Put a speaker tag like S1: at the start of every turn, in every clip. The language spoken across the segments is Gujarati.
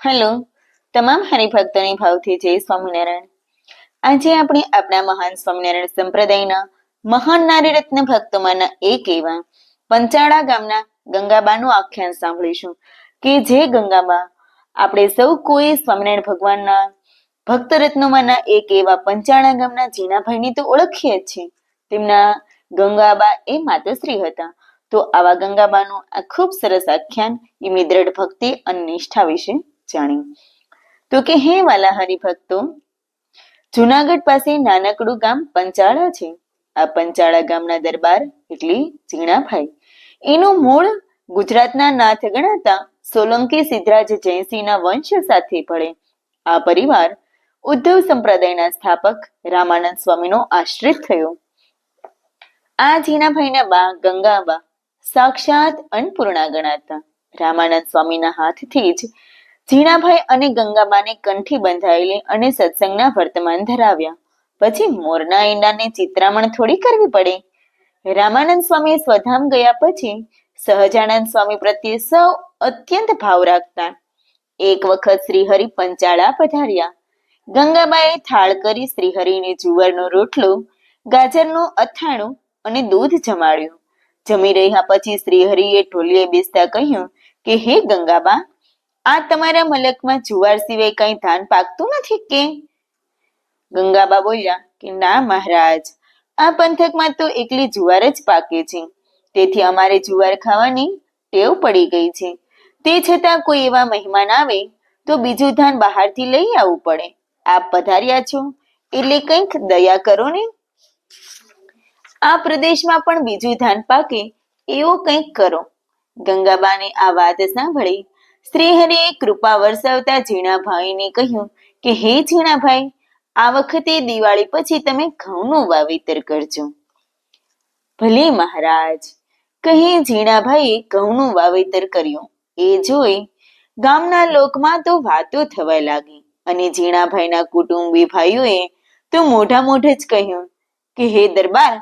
S1: હેલો, તમામ હરિભક્તોની ભાવથી જય સ્વામિનારાયણ. આજે આપણે આપણા મહાન સ્વામિનારાયણ સંપ્રદાયના મહાન નારી રત્ન ભક્તોમાંના એક એવા પંચાળા ગામના ગંગાબાનું આખ્યાન સાંભળીશું કે જે ગંગાબા આપણે સૌ કોઈ સ્વામિનારાયણ ભગવાનના ભક્ત રત્નોમાંના એક એવા પંચાળા ગામના જીનાભાઈની તો ઓળખીએ જ છે તેમના ગંગાબા એ માતશ્રી હતા. તો આવા ગંગાબાનું આ ખૂબ સરસ આખ્યાન એમની દ્રઢ ભક્તિ અને નિષ્ઠા વિશે જાણી. તો કે, હે વાલા હરિભક્તો જુનાગઢ પાસે નાનકડું ગામ પંચાળા છે. આ પંચાળા ગામના દરબાર એટલે ઝીણાભાઈ એનું મૂળ ગુજરાતના નાથ ગણાતા સોલંકી સિદ્ધરાજ જયસિંહના વંશ સાથે ભળે. આ પરિવાર ઉદ્ધવ સંપ્રદાયના સ્થાપક રામાનંદ સ્વામીનો આશ્રિત થયો. આ જીણાભાઈના બા ગંગાબા સાક્ષાત અન્નપૂર્ણા ગણાતા. રામાનંદ સ્વામીના હાથથી જ ઝીણાભાઈ અને ગંગાબાને કંઠી બંધાયેલી અને સત્સંગના વર્તમાન ધરાવ્યા. પછી મોરના ઈંડાને ચિત્રામણ થોડી કરવી પડે. રામાનંદ સ્વામી સ્વધામ ગયા પછી સહજાનંદ સ્વામી પ્રત્યે સૌ અત્યંત ભાવ રાખતા. એક વખત શ્રીહરિ પંચાળા પધાર્યા. ગંગાબાએ થાળ કરી શ્રીહરિને જુવારનો રોટલો, ગાજરનું અથાણું અને દૂધ જમાડ્યું. જમી રહ્યા પછી શ્રીહરિએ ઢોલીએ બેસતા કહ્યું કે, હે ગંગાબા આ તમારા મલકમાં જુવાર સિવાય કઈ ધાન પાકતું નથી કે? ગંગાબા બોલ્યા કે ના મહારાજ, આ પંથકમાં તો એકલી જુવાર જ પાકે છે. તેથી અમારે જુવાર ખાવાની ટેવ પડી ગઈ છે. તે છતાં કોઈ એવા મહેમાન આવે તો બીજું ધાન બહારથી લઈ આવવું પડે. આપ પધાર્યા છો, એટલે કંઈક દયા કરો ને. આ પ્રદેશમાં પણ બીજું ધાન પાકે એવો કંઈક કરો. ગંગાબાને આ વાત સાંભળી શ્રીહરિએ કૃપા વરસાવતા ઝીણાભાઈને કહ્યું કે, હે ઝીણાભાઈ, આ વખતે દિવાળી પછી તમે ઘઉંનું વાવેતર કરજો. ભલે મહારાજ, કહી ઝીણાભાઈએ ઘઉંનું વાવેતર કર્યું. એ જોઈ ગામના લોકમાં તો વાતો થવા લાગી અને ઝીણાભાઈના કુટુંબી ભાઈઓએ તો મોઢા મોઢે જ કહ્યું કે, હે દરબાર,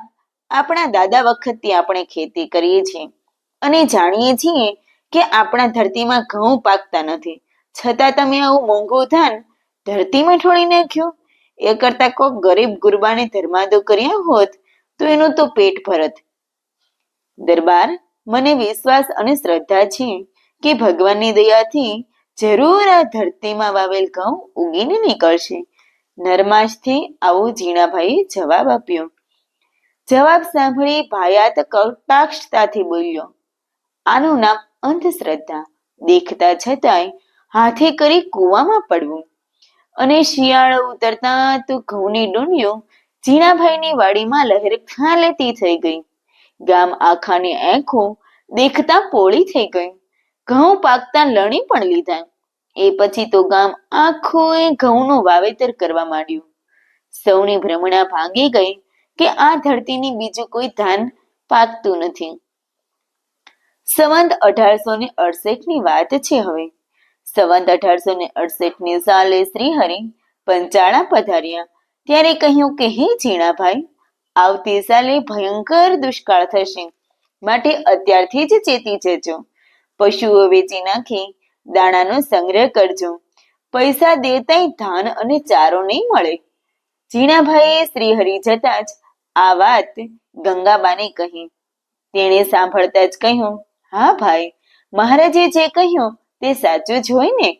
S1: આપણા દાદા વખતથી આપણે ખેતી કરીએ છીએ અને જાણીએ છીએ કે આપણા ધરતીમાં ઘઉં પાકતા નથી. છતાં તમે આવું મોંઘું ધાન ધરતીમાં ઠોળી નાખ્યું? એ કરતા કોક ગરીબ ગુરબાને ધર્માદો કર્યા હોત, તો એનું તો પેટ ભરત. દરબાર, મને વિશ્વાસ અને શ્રદ્ધા છે કે ભગવાનની દયાથી જરૂર આ ધરતીમાં વાવેલ ઘઉં ઉગીને નીકળશે. નરમાશથી આવું જીણાભાઈએ જવાબ આપ્યો. જવાબ સાંભળી ભાયાત કટાક્ષતાથી બોલ્યો, આનું નામ અંધશ્રદ્ધા દેખતા છતાંય હાથે કરી કૂવામાં પડવું. અને શિયાળો ઉતરતા તો ઘઉંની ડુંડીઓ જીણાભાઈની વાડીમાં લહેર ખાલેતી થઈ ગઈ. ગામ આખાની આંખો દેખતા પોળી થઈ ગઈ. ઘઉં પાકતા લણી પણ લીધા. એ પછી તો ગામ આખું ઘઉંનું વાવેતર કરવા માંડ્યું. સૌની ભ્રમણા ભાંગી ગઈ કે આ ધરતીની બીજું કોઈ ધાન પાકતું નથી. સંવંત અઢારસો ને અડસઠની વાત છે હવે. સંવંત અઢારસો ને અડસઠની સાલે શ્રીહરિ પંચાળા પધાર્યા. ત્યારે કહ્યું કે, હે ઝીણાભાઈ, આવતી સાલે ભયંકર દુષ્કાળ થશે. માટે અત્યારથી જ ચેતી જજો. પશુઓ વેચી નાખી, દાણાનો સંગ્રહ કરજો. પૈસા દેતાય ધાન અને ચારો નહીં મળે. ઝીણાભાઈએ શ્રીહરિ જતા જ આ વાત ગંગાબાને કહી. તેણે સાંભળતા જ કહ્યું હા ભાઈ, મહારાજે જે કહ્યું તે સાચું જ હોય ને?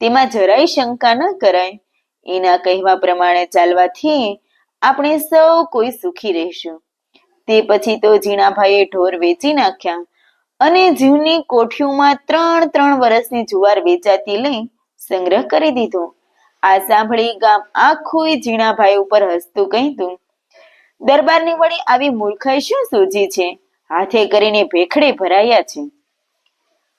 S1: તેમાં જરાય શંકા ન કરાય. એના કહેવા પ્રમાણે ચાલવાથી આપણે સૌ કોઈ સુખી રહીશું. તે પછી તો ઝીણાભાઈએ ઢોર વેચી નાખ્યા અને જીવની કોઠીઓમાં ત્રણ ત્રણ વર્ષની જુવાર વેચાતી લઈ સંગ્રહ કરી દીધો. આ સાંભળી ગામ આખું જીણાભાઈ ઉપર હસતું કહેતું, દરબારની વળી આવી મૂર્ખાઈ શું સૂજી છે? હાથે કરીને ભેખડે ભરાયા છે.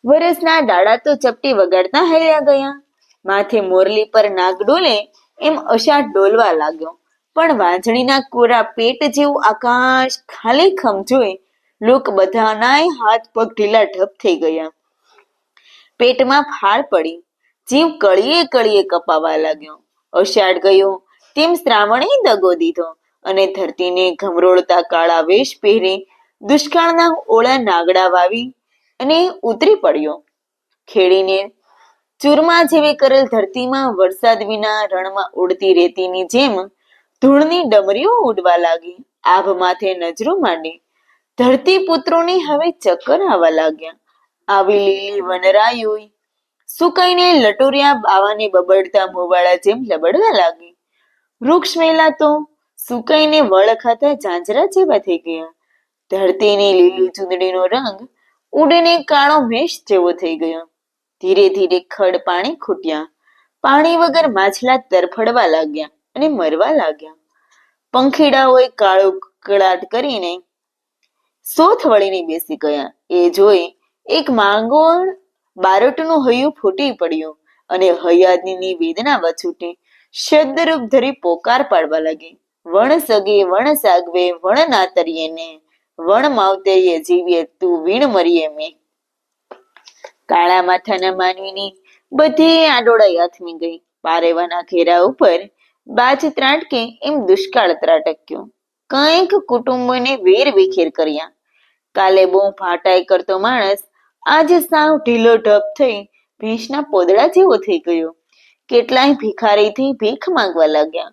S1: વરસના દાડા તો ચપટી વગાડતા હૈયા ગયા. માથે મોરલી પર નાગ ડોલે એમ અષાઢ ડોલવા લાગ્યો. પણ વાંજણીના કોરા પેટ જેવું આકાશ ખાલી ખમ જોઈ લોક બધાનાય હાથ પગ ઢીલા ઢપ થઈ ગયા. પેટમાં ફાળ પડી. જીવ કળીએ કળીએ કપાવા લાગ્યો. અષાઢ ગયો. તેમ શ્રાવણે દગો દીધો અને ધરતીને ઘમરોળતા કાળા વેશ પહેરી દુષ્કાળના ઓળા નાગડા વાવી અને ઉતરી પડ્યો. ખેડીને ચૂરમા જેવી કરેલ ધરતીમાં વરસાદ વિના રણમાં ઉડતી રેતીની જેમ ધૂળની ડમરીઓ ઉડવા લાગી. આભ માથે નજરો માંડી. ધરતી પુત્રોને હવે ચક્કર આવવા લાગ્યા. આવી લીલી વનરાયું સુકાઈને લટોરિયા બાવાને બબડતા મોવાળા જેમ લબડવા લાગી. વૃક્ષ મેલા તો સુકાઈને વળ ખાતા ઝાંઝરા જેવા થઈ ગયા. ધરતીની લીલી ચૂંદડીનો રંગ ઉડીને કાળો મેષ જેવો થઈ ગયો. ધીરે ધીરે ખડ પાણી ખૂટ્યા. પાણી વગર માછલા તરફડવા લાગ્યા અને મરવા લાગ્યા. પંખીડાઓએ કાળો કળાટ કરીને સોથ વળીને બેસી ગયા. એ જોઈ એક માંગોળ બારટનું હૈયું ફૂટી પડ્યું અને હૈયાદની વેદના વછૂટી. શબ્દરૂપ ધરી પોકાર પાડવા લાગી. વણ સગે વણ સાગવે વણ નાતરીએ ને વણ માવતરીએ જીવીએ તું વીણ મરીએ મે. કાળા માથાના માનવીની બધી આડોળાઈ અથમી ગઈ. પારેવાના ઘેરા ઉપર બાજ ત્રાટકે એમ દુષ્કાળ ત્રાટક્યો. કંઈક કુટુંબોને વેર વિખેર કર્યા. કાલે બહુ ફાટાઈ કરતો માણસ આજે સાવ ઢીલો ઢપ થઈ ભેંસના પોદડા જેવો થઈ ગયો. કેટલાય ભિખારીથી ભીખ માંગવા લાગ્યા.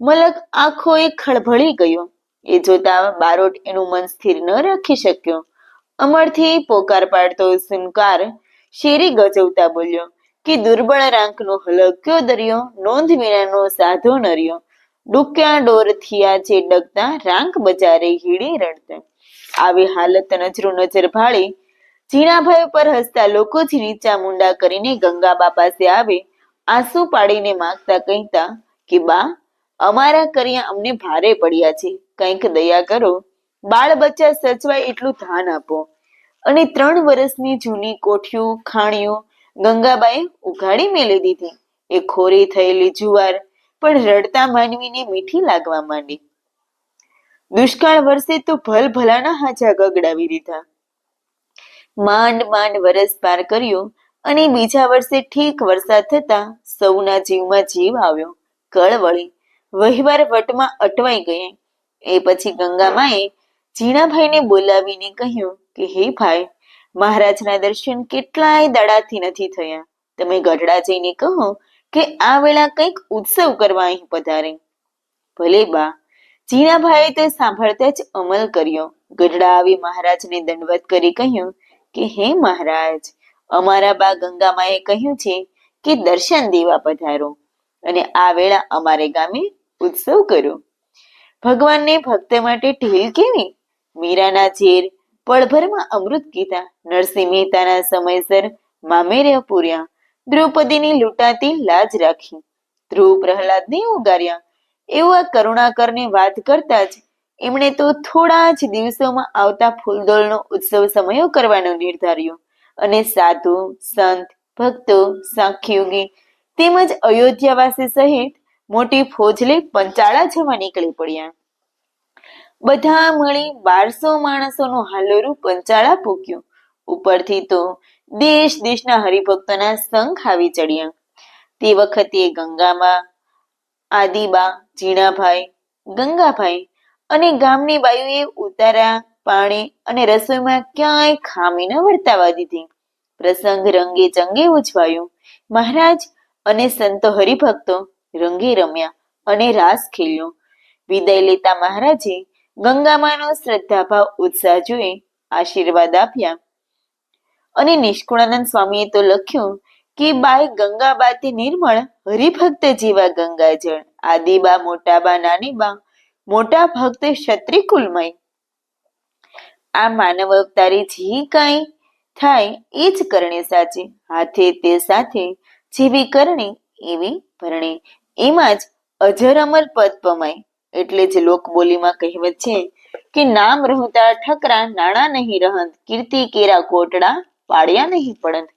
S1: મલક આખો એ ખળભળી ગયો. એ જોતા બારોટ એનું મન સ્થિર ન રાખી શક્યો. અમરથી પોકાર પાડતો સુનકાર શેરી ગજવતા બોલ્યો, કે દુર્બળ રાંકનો હલક્યો દરિયો? નોંધ વિનાનો સાધો નર્યો. ડૂક્યા ડોર થિયા છે ડગતા રાંક બજારે હીડી રડતા. આવી હાલત નજરો નજર ભાળી ઝીણાભાઈ પર હસતા લોકો જ નીચા મુંડા કરીને ગંગાબા પાસે આવે, આંસુ પાડીને માગતા કહેતા કે, બા, અમારા કર્યા અમને ભારે પડ્યા છે. કંઈક દયા કરો. બાળ બચ્ચા સચવાય એટલું ધ્યાન આપો. અને ત્રણ વર્ષની જૂની કોઠીઓ, ખાણીઓ ગંગાબાઈ ઉઘાડી મેલી દીધી. એ ખોરી થયેલી જુવાર પણ રડતા માનવીને મીઠી લાગવા માંડી. દુષ્કાળ વર્ષે તો ભલ ભલાના હાજા ગગડાવી દીધા. માંડ માંડ વરસ પાર કર્યું અને બીજા વર્ષે ઠીક વરસાદ થતા સૌના જીવમાં જીવ આવ્યો. કળ વળી વહીવાર વટમાં અટવાઈ ગઈ એ પછી ગંગામાએ ઝીણાભાઈને બોલાવીને કહ્યું કે, હે ભાઈ, મહારાજના દર્શન કેટલાય દાડાથી નથી થયા. તમે ગઢડા જઈને કહો કે આ વેળા કંઈક ઉત્સવ કરવા અહીં પધારે. ભલે બા. ઝીણાભાઈએ તે સાંભળતા જ અમલ કર્યો. ગઢડા આવી મહારાજને દંડવત કરી કહ્યું કે, હે મહારાજ, અમારા બા ગંગામાએ કહ્યું છે કે દર્શન દેવા પધારો અને આ વેળા અમારે ગામે ઉત્સવ કરો. ભગવાનને ભક્ત માટે ઢીલ કેવી? મીરાના ઝેર, પળભરમાં અમૃત ગીતા, નરસિંહ મહેતાના સમયસર મામેરે પૂર્યા, દ્રૌપદીની લૂંટાતી લાજ રાખી, ધ્રુવ પ્રહલાદને ઉગાર્યા. એવું આ કરુણાકરની વાત કરતા જ એમણે તો થોડા જ દિવસોમાં આવતા ફૂલદોળનો ઉત્સવ સમયો કરવાનો નિર્ધાર્યો અને સાધુ, સંત, ભક્તો સાંખ્યોગી તેમજ અયોધ્યાવાસી સહિત મોટી ફોજ પંચાળા જવા નીકળી પડ્યા. બધા મળી બારસો માણસોનું હાલોરું પંચાળા પૂક્યું ઉપરથી તો દેશ દેશના હરિભક્તોના સંઘ આવી ચડ્યા. તે વખતે ગંગામાં આદિબા, ઝીણાભાઈ, ગંગાભાઈ અને ગામની બાયુએ ઉતારા, પાણી અને રસોઈમાં ક્યાંય ખામી ન વર્તાવા દીધી. પ્રસંગ રંગે ચંગે ઉજવાયો. મહારાજ અને સંતો હરિભક્તો રંગે રમ્યા અને રાસ ખેલ્યો. વિદાય લેતા મહારાજે ગંગામાનો શ્રદ્ધાભાવ ઉત્સાહ જોઈ આશીર્વાદ આપ્યા. અને નિષ્કુળાનંદ સ્વામીએ તો લખ્યું કે બાય ગંગાબાતી નિર્મળ હરિભક્ત જેવા ગંગાજળ. આદિબા, મોટાબા, નાનીબા, મોટા ભક્ત ક્ષત્રિકુલમય. આ માનવ અવતારી જે કાંઈ થાય એ જ કરણે સાચી. હાથે તે સાથે જેવી કરણી, એવી ભરણી. એમાં જ અજર અમર પદ પમાય. એટલે જ લોકબોલીમાં કહેવત છે કે નામ રહુતા ઠકરા નાણા નહીં રહંત, કીર્તિ કેરા કોટડા પાડ્યા નહીં પડંત.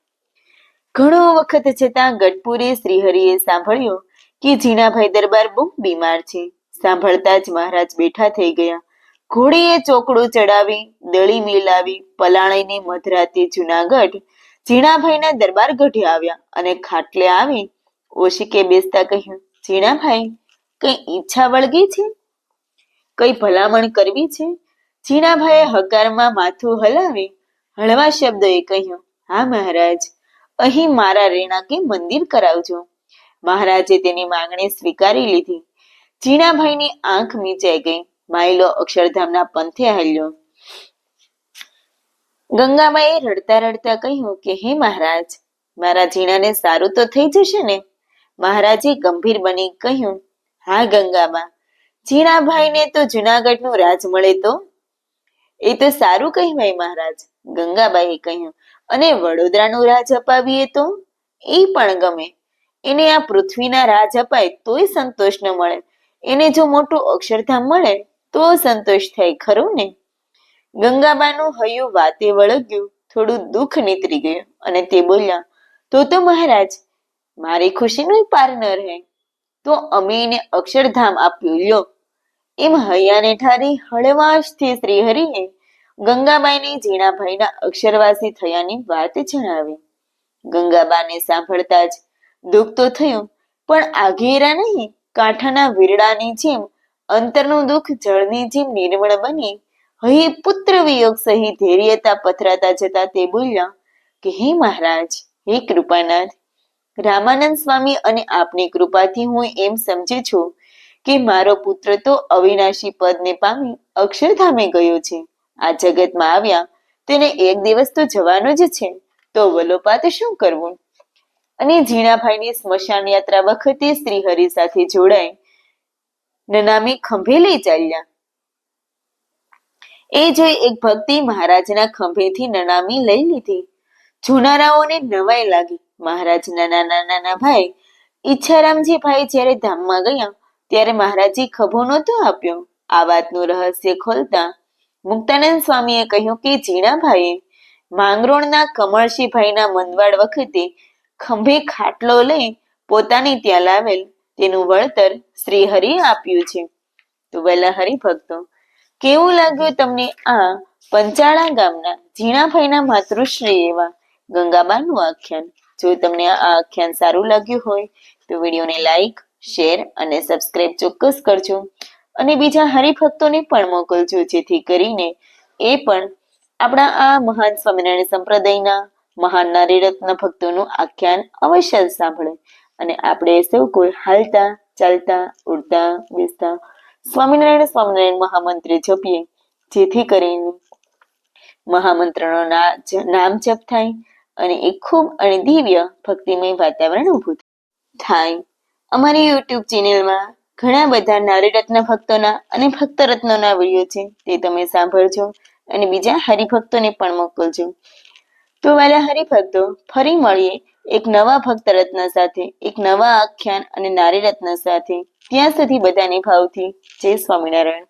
S1: ઘણો વખત છતાં ગઢપુરે શ્રીહરિએ સાંભળ્યું કે ઝીણાભાઈ દરબાર બહુ બીમાર છે. સાંભળતા જ મહારાજ બેઠા થઈ ગયા. ઘોડીએ ચોકડું ચડાવી, દળી મેલાવી પલાણીને મધરાતે જુનાગઢ ઝીણાભાઈના દરબાર ગઢે આવ્યા અને ખાટલે આવી ઓશિકે બેસતા કહ્યું ઝીણાભાઈ, કઈ ઈચ્છા વળગી છે? કઈ ભલામણ કરવી છે? ઝીણાભાઈએ હકારમાં માથું હલાવી હળવા શબ્દએ કહ્યું, હા મહારાજ, અહીં મારા રેણાકે મંદિર કરાવજો. મહારાજે તેની માંગણી સ્વીકારી લીધી. જીણાભાઈની આંખ મીચાઈ ગઈ. માયલો અક્ષરધામના પંથે હાલ્યો. ગંગાબાઈએ રડતા રડતા કહ્યું કે, હે મહારાજ, મારા જીણાને સારું તો થઈ જશે ને? મહારાજે ગંભીર બની કહ્યું, હા ગંગાબા જીણાભાઈને તો જુનાગઢનું રાજ મળે તો? એ તો સારું કહેવાય મહારાજ, ગંગાબાઈએ કહ્યું. અને વડોદરાનું રાજ અપાવીએ તો? એ પણ ગમે. એને આ પૃથ્વીના રાજ અપાય તોય સંતોષ ન મળે. એને જો મોટું અક્ષરધામ મળે તો સંતોષ થાય, ખરું ને? ગંગાબાનું હૈયું વાતે વળગ્યું, થોડું દુઃખ નીતરી ગયું અને તે બોલ્યા, તો તો મહારાજ મારી ખુશીનો પાર ન રહે તો અમે અક્ષરધામ આપ્યું. લ્યો. એમ હૈયાને ઠારી હળવાશથી શ્રીહરિએ ગંગાબાઈને ઝીણાભાઈના અક્ષરવાસી થયાની વાત જણાવી. ગંગાબાને સાંભળતા જ દુઃખ તો થયું, પણ આઘેરા નહીં, કાંઠાના વીરડાની જેમ, અંતરનું દુઃખ જળની જેમ નિર્મળ બની હૈ પુત્ર વિયોગ સહી ધૈર્યતા પથરાતા જતા તે બોલ્યા કે, હે મહારાજ, હે કૃપાનાથ રામાનંદ સ્વામી અને આપની કૃપાથી હું એમ સમજુ છું કે મારો પુત્ર તો અવિનાશી પદને પામી અક્ષરધામે ગયો છે. આ જગતમાં આવ્યા, તેને એક દિવસ તો જવાનો જ છે. તો વલોપાત શું કરવું? અને ઝીણાભાઈની સ્મશાન યાત્રા વખતે શ્રીહરિ સાથે જોડાઈ નનામી ખંભે લઈ ચાલ્યા. એ જોઈ એક ભક્તિ મહારાજના ખંભેથી નનામી લઈ લીધી. જુનારાઓને નવાઈ લાગી. મહારાજના નાના નાના ભાઈ ઈચ્છારામજી ભાઈ જ્યારે ધામમાં ગયા, ત્યારે મહારાજે ખભો નહોતો આપ્યો. આ વાતનું રહસ્ય ખોલતા મુક્તાનંદ સ્વામીએ કહ્યું કે જીણાભાઈએ માંગરોળના કમળશીભાઈના મંદવાડ વખતે ખંભે ખાટલો લઈ પોતાની ત્યાં લાવેલ તેનું વળતર શ્રી હરિ આપ્યું છે. તો વહેલા હરિભક્તો, કેવું લાગ્યું તમને આ પંચાળા ગામના ઝીણાભાઈના માતૃશ્રી એવા ગંગાબાનું આખ્યાન? જો તમને આ આખ્યાન સારું લાગ્યું હોય, તો વિડીયોને લાઈક શેર અને સબસ્ક્રાઇબ ચોક્કસ કરજો. અને બીજા હરિભક્તોને પણ મોકલજો, જેથી કરીને એ પણ આપણા આ મહાન સ્વામિનારાયણ સંપ્રદાયના મહાન નારીરત્ન ભક્તોનું આખ્યાન અવશ્ય સાંભળે. અને આપણે સૌ કોઈ હાલતા, ચાલતા, ઉડતા, બેસતા સ્વામિનારાયણ સ્વામિનારાયણ મહામંત્ર જપીએ. જેથી કરીને મહામંત્રનો નામ જપ થાય અને એક ખૂબ અને દિવ્ય ભક્તિમય વાતાવરણ ઊભું થાય. અમારી યુટ્યુબ ચેનલમાં ઘણા બધા નારી રત્ન ભક્તોના અને ભક્ત રત્નોના વીડિયો છે, તે તમે સાંભળજો અને બીજા હરિભક્તોને પણ મોકલજો. તો વાલા હરિભક્તો, ફરી મળીએ એક નવા ભક્ત રત્ન સાથે, એક નવા આખ્યાન અને નારી રત્ન સાથે. ત્યાં સુધી બધાને ભાવથી જય સ્વામિનારાયણ.